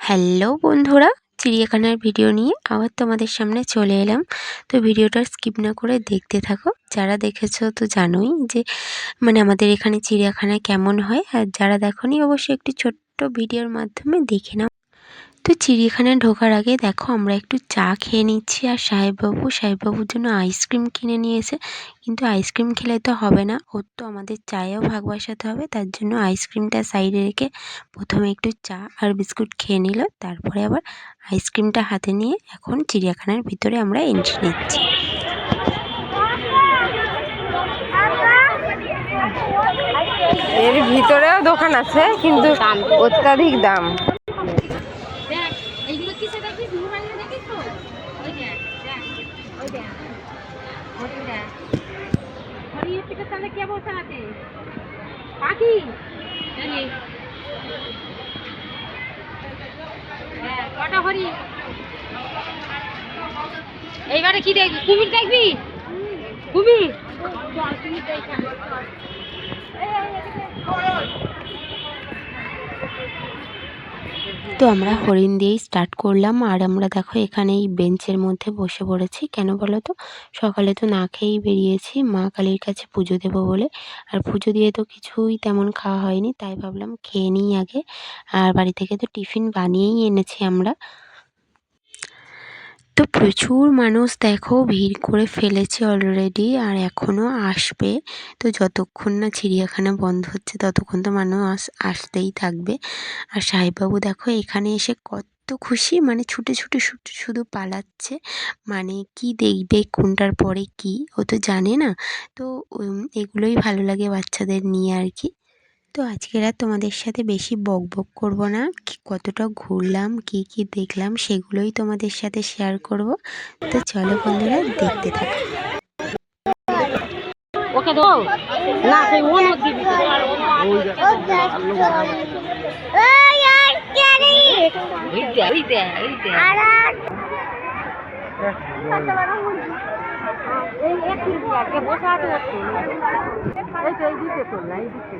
Hello বন্ধুরা, চিড়িয়াখানার video নিয়ে আবার তোমাদের সামনে চলে এলাম। তো ভিডিওটা স্কিপ না করে দেখতে থাকো। যারা দেখেছ তো জানোই যে মানে আমাদের এখানে চিড়িয়াখানা কেমন হয়। আর যারা দেখো অবশ্যই একটি ছোট্ট ভিডিওর মাধ্যমে দেখে নাও। তো চিড়িয়াখানায় ঢোকার আগে দেখো আমরা একটু চা খেয়ে নিচ্ছি আর সাহেববাবু, সাহেববাবুর জন্য আইসক্রিম কিনে নিয়েছে। কিন্তু আইসক্রিম খেলে তো হবে না, ওর তো আমাদের চায়েও ভাগ বসাতে হবে, তার জন্য আইসক্রিমটা সাইডে রেখে প্রথমে একটু চা আর বিস্কুট খেয়ে নিল, তারপরে আবার আইসক্রিমটা হাতে নিয়ে এখন চিড়িয়াখানার ভিতরে আমরা এন্ট্রি নিচ্ছি। এর ভিতরেও দোকান আছে, কিন্তু অত্যাধিক দাম দেখ এইগুলো কিসে দেখিস মোবাইলে দেখিস তো ওই দেখ দেখ হ্যাঁ কটা হরি এইবারে কি দেখবি কুমির দেখবি কুমির কুমির দেখ তো আমরা হরিণ দিয়েই স্টার্ট করলাম। আর আমরা দেখো এখানে এই বেঞ্চের মধ্যে বসে পড়েছি। কেন বলো তো? সকালে তো না খেয়েই বেরিয়েছি। মা কালীর কাছে পুজো দেব বলে। আর পুজো দিয়ে তো কিছুই তেমন খাওয়া হয়নি, তাই ভাবলাম খেয়ে নিই আগে। আর বাড়ি থেকে তো টিফিন বানিয়েই এনেছি আমরা। তো প্রচুর মানুষ দেখো ভিড় করে ফেলেছে অলরেডি আর এখনও আসবে। তো যতক্ষণ না চিড়িয়াখানা বন্ধ হচ্ছে ততক্ষণ তো মানুষ আস- আসতেই থাকবে। আর সাহেববাবু দেখো এখানে এসে কত খুশি মানে ছুটে ছুটে ছুটে, শুধু পালাচ্ছে। মানে কি দেখবে, কোনটার পরে কি, ও তো জানে না। তো এগুলোই ভালো লাগে বাচ্চাদের নিয়ে আর কি। তো আজকের আর তোমাদের সাথে বেশি বক বক করব না। কতটা ঘুরলাম কি কি দেখলাম সেগুলোই তোমাদের সাথে শেয়ার করব। তো চলো বন্ধুরা দেখতে থাকো। ওকে দাও। না সেই দিবি। এই একটু আজকে বসে আছে এই তো এই দিকে তো না এই দিকে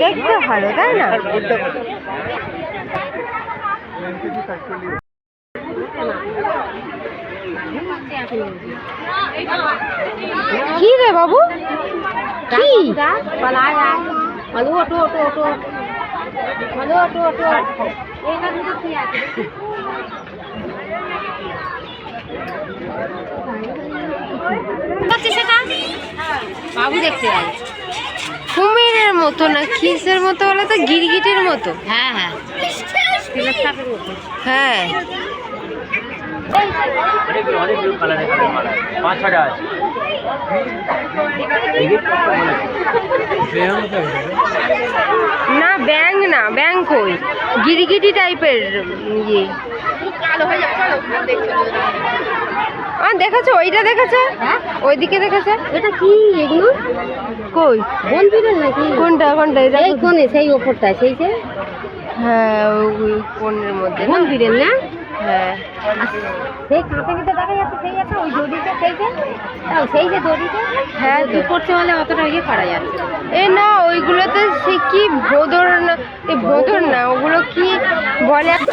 দেখতে ভালো তাই না কি রে বাবু কি পালায় আয় হলো ওটো ওটো কি আছে বাবু দেখতে কুমিরের মতো না কিসের মতো বলে তো গিরগিটির মতো। হ্যাঁ হ্যাঁ। হ্যাঁ। অনেক কালারের কালার মালা পাঁচ ছটা আছে। না ব্যাং না ব্যাং কই? গিরগিটি টাইপের ইয়ে। আ দেখেছ? ওইটা দেখেছে? হ্যাঁ ওইদিকে দেখেছে? এটা কি এগুলো? কই? বনবিড়াল নাকি? কোনটা কোনটা? এটা এই কোনে সেই ওপরটা সেই যে? হ্যাঁ ওই কোণের মধ্যে? বনবিড়াল না? হ্যাঁ। সেই কাঁচে ভিতরে দেখা যাচ্ছে সেই একটা ওই দড়িতে সেই যে তাও সেই যে দড়িতে হ্যাঁ তো। কি করতে হলে অতটা ইয়ে করা যাচ্ছে। এ না ওইগুলোতে সে কি ভোদর না এ ভোদর না ওগুলো কি বলে? একটু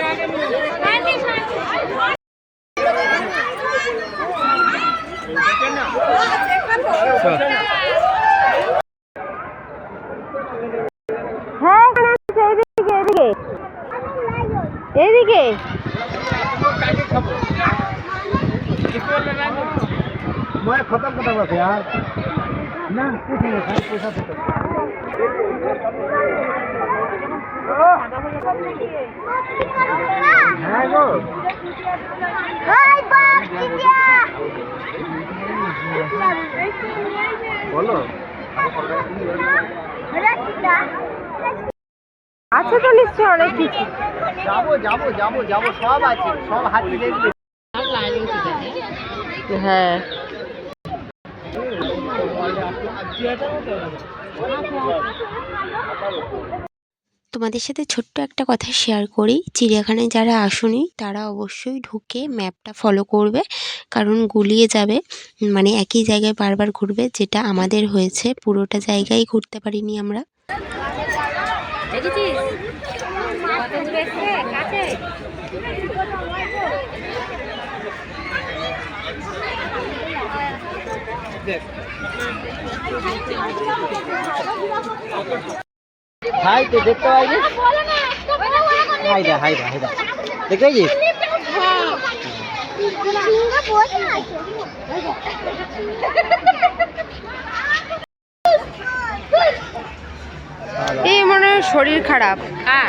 হ্যাঁ এখানে আছে, এদিকে এদিকে এদিকে मैं खत्म खत्म बस यार ना कुछ नहीं खाली पैसा खत्म হ্যাঁ গো বলো? আছে তো নিশ্চয় অনেক কিছু। যাব যাব যাব যাব সব আছে সব হাতে দেখবে। হ্যাঁ। তোমাদের সাথে ছোট্ট একটা কথা শেয়ার করি। চিড়িয়াখানায় যারা আসুনি তারা অবশ্যই ঢুকে ম্যাপটা ফলো করবে কারণ গুলিয়ে যাবে। মানে একই জায়গায় বারবার ঘুরবে যেটা আমাদের হয়েছে। পুরোটা জায়গায় ঘুরতে পারিনি আমরা। হাই তো দেখতে পাইছিস এই মনে হয় শরীর খারাপ।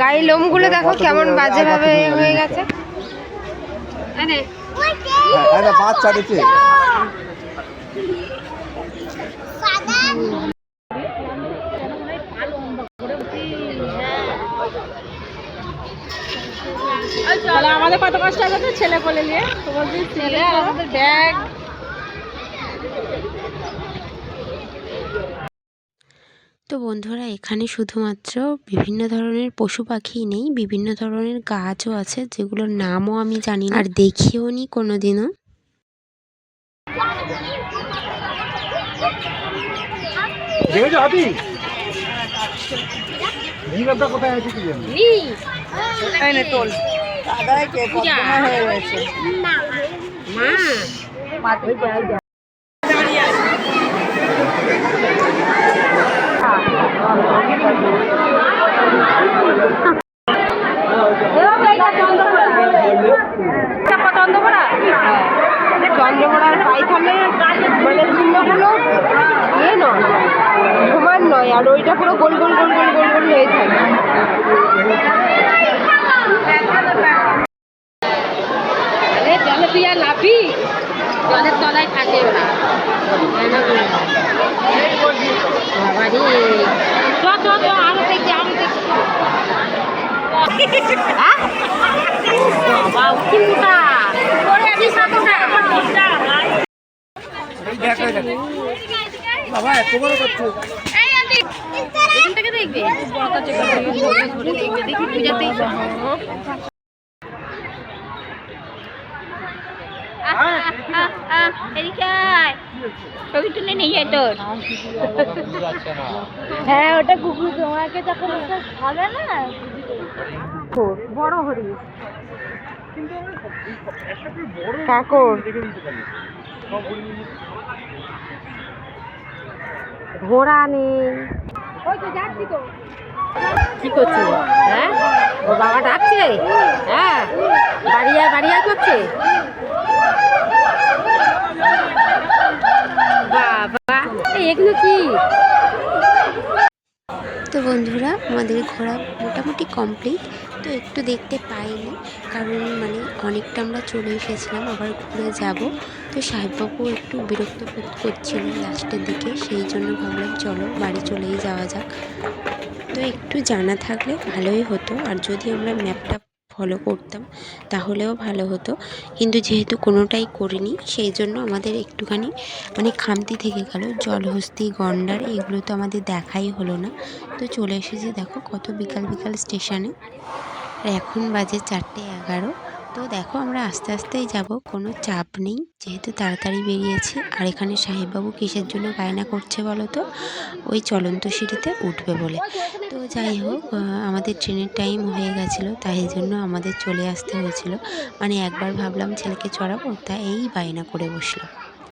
গায়ে লোমগুলো দেখো কেমন বাজে ভাবে হয়ে গেছে। আরে একটা বাচ্চা দিচ্ছে। আমাদের কত কষ্ট তো ছেলে কোলে নিয়ে। ছেলে আর আমাদের ব্যাগ। তো বন্ধুরা এখানে শুধুমাত্র বিভিন্ন ধরনের পশু পাখি নেই বিভিন্ন ধরনের গাছও আছে যেগুলোর নামও আমি জানি না। আর দেখিও নি কোনোদিনও। কোথায় আছে কি জানি তোল চন্দ্রকোনার পাইথনের মানে চিহ্নগুলো ইয়ে নয় সমান নয় আর ওইটা পুরো গোল গোল গোল গোল গোল গোল হয়ে থাকে আরে জলে তুই আর লাফি জলের তলায় থাকে ওরা বাবা রে চ চ চ আরও দেখি আরও দেখি বাবা উঠিটা পরে আছি সাতটা বাবা এত বড় করছ হ্যাঁ ওটা কুকুর তোমাকে যখন খাবে না বড় হরিণ কাকর ঘোড়া নেই। কি করছে? হ্যাঁ? ও বাবা ডাকছে? হ্যাঁ? বাড়ি আয় বাড়ি আয় করছে? বাবা এগুলো কি? তো বন্ধুরা, আমাদের ঘোরা মোটামুটি কমপ্লিট তো একটু দেখতে পাইনি, কারণ মানে অনেকটা আমরা চলে এসেছিলাম, আবার ঘুরে যাব। তো সাহেববাবু একটু বিরক্ত বোধ করছিল লাস্টের দিকে, সেই জন্য ভাবলাম চলো বাড়ি চলেই যাওয়া যাক। তো একটু জানা থাকলে ভালোই হতো, আর যদি আমরা ম্যাপটা ফলো করতাম, তাহলেও ভালো হতো। কিন্তু যেহেতু কোনোটাই করিনি, সেই জন্য আমাদের একটুখানি মানে খামতি থেকে গেল। জলহস্তি, গন্ডার এগুলো তো আমাদের দেখাই হলো না। তো চলে এসেছি দেখো কত বিকাল বিকাল স্টেশনে আর এখন বাজে চারটে এগারো। তো দেখো আমরা আস্তে আস্তেই যাব, কোনো চাপ নেই, যেহেতু তাড়াতাড়ি বেরিয়েছি। আর এখানে সাহেববাবু কিসের জন্য গায়না করছে বলো তো? ওই চলন্ত সিঁড়িতে উঠবে বলে। তো যাই হোক আমাদের ট্রেনের টাইম হয়ে গেছিল, তাই জন্য আমাদের চলে আসতে হয়েছিল। মানে একবার ভাবলাম ছেলেকে চড়াবো, তা এই বায়না করে বসল।